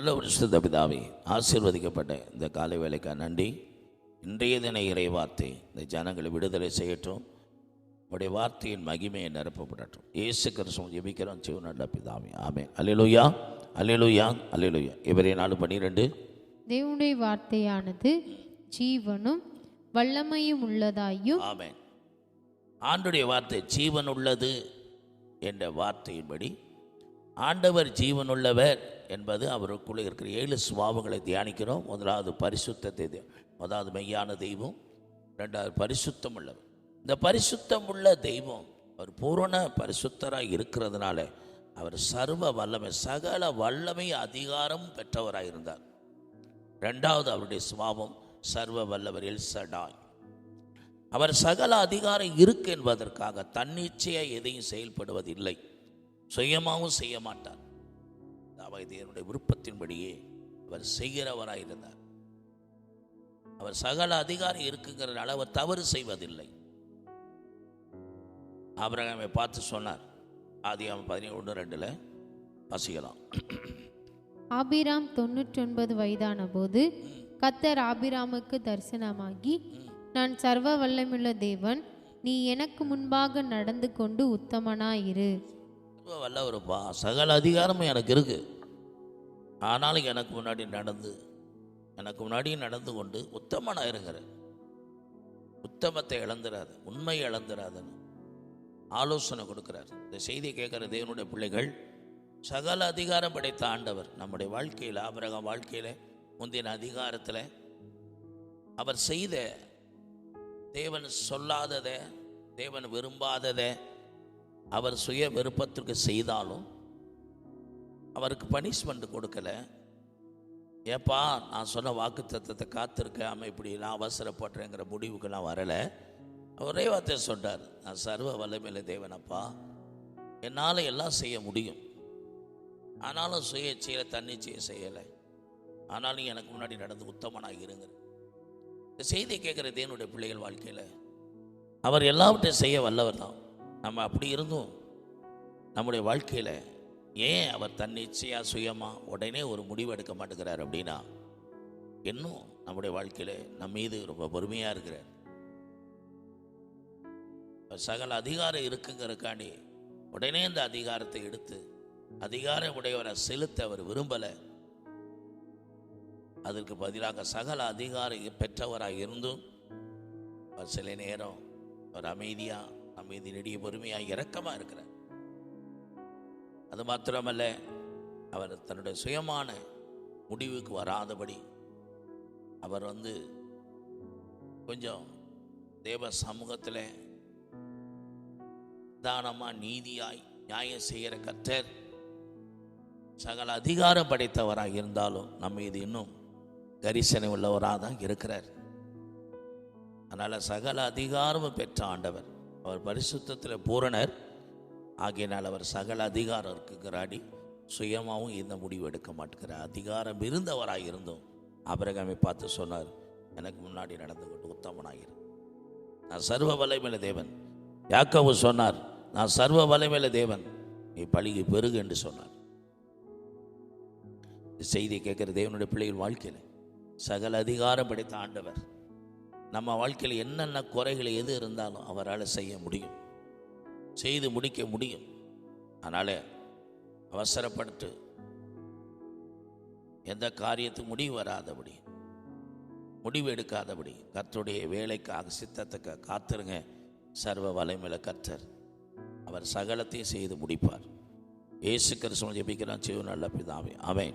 நல்ல ஒரு சுத்த பிதாவே ஆசீர்வதிக்கப்பட்ட இந்த காலை வேலைக்கா நன்றி. இன்றைய தின இறை வார்த்தை இந்த ஜனங்களை விடுதலை செய்யட்டும். உடைய வார்த்தையின் மகிமையை நிரப்பப்படட்டும். இயேசு கிறிஸ்துவம் ஜெபிக்கிறோம். சிவ நல்ல பிதாவே ஆமே அல்லேலூயா அல்லேலூயா அல்லேலூயா. இவரே நாலு பன்னிரெண்டு. தேவனுடைய வார்த்தையானது ஜீவனும் வல்லமையும் உள்ளதாயும் ஆமென். ஆண்டுடைய வார்த்தை ஜீவன் உள்ளது என்ற வார்த்தையின்படி ஆண்டவர் ஜீவனுள்ளவர் என்பது அவருக்குள்ளே இருக்கிற ஏழு சுபாவங்களை தியானிக்கிறோம். முதலாவது பரிசுத்தத்தை தி- முதலாவது மெய்யான தெய்வம் ரெண்டாவது பரிசுத்தம் உள்ளவர். இந்த பரிசுத்தம் உள்ள தெய்வம் அவர் பூரண பரிசுத்தராக இருக்கிறதுனால அவர் சர்வ வல்லமை சகல வல்லமை அதிகாரம் பெற்றவராக இருந்தார். ரெண்டாவது அவருடைய சுபாவம் சர்வ வல்லவர் எல்சடாய் அவர் சகல அதிகாரம் இருக்கு என்பதற்காக தன்னிச்சையாக எதையும் செயல்படுவதில்லை. சுயமாகவும் செய்ய மாட்டார். அவை விருப்பத்தின்படியே அவர் செய்கிறவராக இருந்தார். அவர் சகல அதிகாரம் இருக்குங்கிறனால அவர் தவறு செய்வதில்லை. ஆபிரகாமை பார்த்து சொன்னார். ஆதியாமம் பதினேழு ஒன்று ரெண்டில் வாசிக்கலாம். ஆபிராம் தொண்ணூற்றொன்பது வயதான போது கத்தர் ஆபிராமுக்கு தரிசனமாகி நான் சர்வ வல்லமுள்ள தேவன் நீ எனக்கு முன்பாக நடந்து கொண்டு உத்தமனாயிரு. ரொம்ப வல்லவருப்பா சகல அதிகாரமும் எனக்கு இருக்கு. ஆனாலும் எனக்கு முன்னாடி நடந்து எனக்கு முன்னாடி நடந்து கொண்டு உத்தமனாக இருங்கிற உத்தமத்தை இழந்துடாது உண்மை இழந்துடாதுன்னு ஆலோசனை கொடுக்குறார். இந்த செய்தியை கேட்குற தேவனுடைய பிள்ளைகள் சகல அதிகாரம் படைத்த ஆண்டவர் நம்முடைய வாழ்க்கையில் ஆபரகம் வாழ்க்கையில் முந்தின அதிகாரத்தில் அவர் செய்த தேவன் சொல்லாததை தேவன் விரும்பாததை அவர் சுய விருப்பத்திற்கு செய்தாலும் அவருக்கு பனிஷ்மெண்ட் கொடுக்கல. ஏப்பா நான் சொன்ன வாக்கு தத்துவத்தை காத்திருக்காம இப்படி நான் அவசரப்படுறேங்கிற முடிவுக்கெல்லாம் வரலை. ஒரே வார்த்தை சொன்னார் நான் சர்வ வல்லமையில தேவனப்பா. என்னால் எல்லாம் செய்ய முடியும். ஆனாலும் சுயேட்சையில தன்னிச்சையை செய்யலை. ஆனாலும் எனக்கு முன்னாடி நடந்து உத்தமனாக இருங்க. இந்த செய்தி கேட்குற தேவனுடைய பிள்ளைகள் வாழ்க்கையில் அவர் எல்லாவற்றையும் செய்ய வல்லவர் தான். நம்ம அப்படி இருந்தும். நம்முடைய வாழ்க்கையில் ஏன் அவர் தன்னிச்சையாக சுயமாக உடனே ஒரு முடிவு எடுக்க மாட்டேங்கிறார் அப்படின்னா இன்னும் நம்முடைய வாழ்க்கையில் நம்ம மீது ரொம்ப பொறுமையாக இருக்கிறார். சகல அதிகாரம் இருக்குங்கிறக்காண்டி உடனே இந்த அதிகாரத்தை எடுத்து அதிகாரம் உடையவரை செலுத்த அவர் விரும்பலை. அதற்கு பதிலாக சகல அதிகாரம் பெற்றவராக இருந்தும் சில நேரம் ஒரு அமைதியாக மீது நெடிய பொறுமையாக இரக்கமாக இருக்கிறார். அது மாத்திரமல்ல அவர் தன்னுடைய சுயமான முடிவுக்கு வராதபடி அவர் வந்து கொஞ்சம் தேவ சமூகத்தில் தானமாக நீதியாய் நியாயம் செய்கிற கத்தர் சகல அதிகாரம் படைத்தவராக இருந்தாலும் நம்ம இது இன்னும் கரிசனை உள்ளவராக தான் இருக்கிறார். அதனால் சகல அதிகாரமும் பெற்ற ஆண்டவர். அவர் பரிசுத்தத்தில் பூரணர். ஆகையினால் அவர் சகல அதிகாரம் இருக்குங்கிறாடி சுயமாகவும் இந்த முடிவு எடுக்க மாட்டேங்கிறார். அதிகாரம் இருந்தவராக இருந்தும். அபிரகாமை பார்த்து சொன்னார் எனக்கு முன்னாடி நடந்து கொண்டு உத்தமனாகிரு நான் சர்வ வலைமேல தேவன். யாக்கோவு சொன்னார் நான் சர்வ வலைமேல தேவன். நீ பழிகை பெருகு என்று சொன்னார். இந்த செய்தியை கேட்குற தேவனுடைய பிள்ளைகள் வாழ்க்கையில் சகல அதிகாரம் படைத்த ஆண்டவர். நம்ம வாழ்க்கையில் என்னென்ன குறைகள் எது இருந்தாலும் அவரால் செய்ய முடியும். செய்து முடிக்க முடியும். அதனால் அவசரப்பட்டு எந்த காரியத்துக்கு முடிவு வராதபடி முடிவு எடுக்காதபடி கர்த்தருடைய வேலைக்காக சித்தத்துக்கு காத்துருங்க. சர்வ வலைமையில கர்த்தர் அவர் சகலத்தையும் செய்து முடிப்பார். இயேசு கிருஷ்ணன் ஜெபிக்கிறான் சிவன் நல்ல பிதாவே. அவன்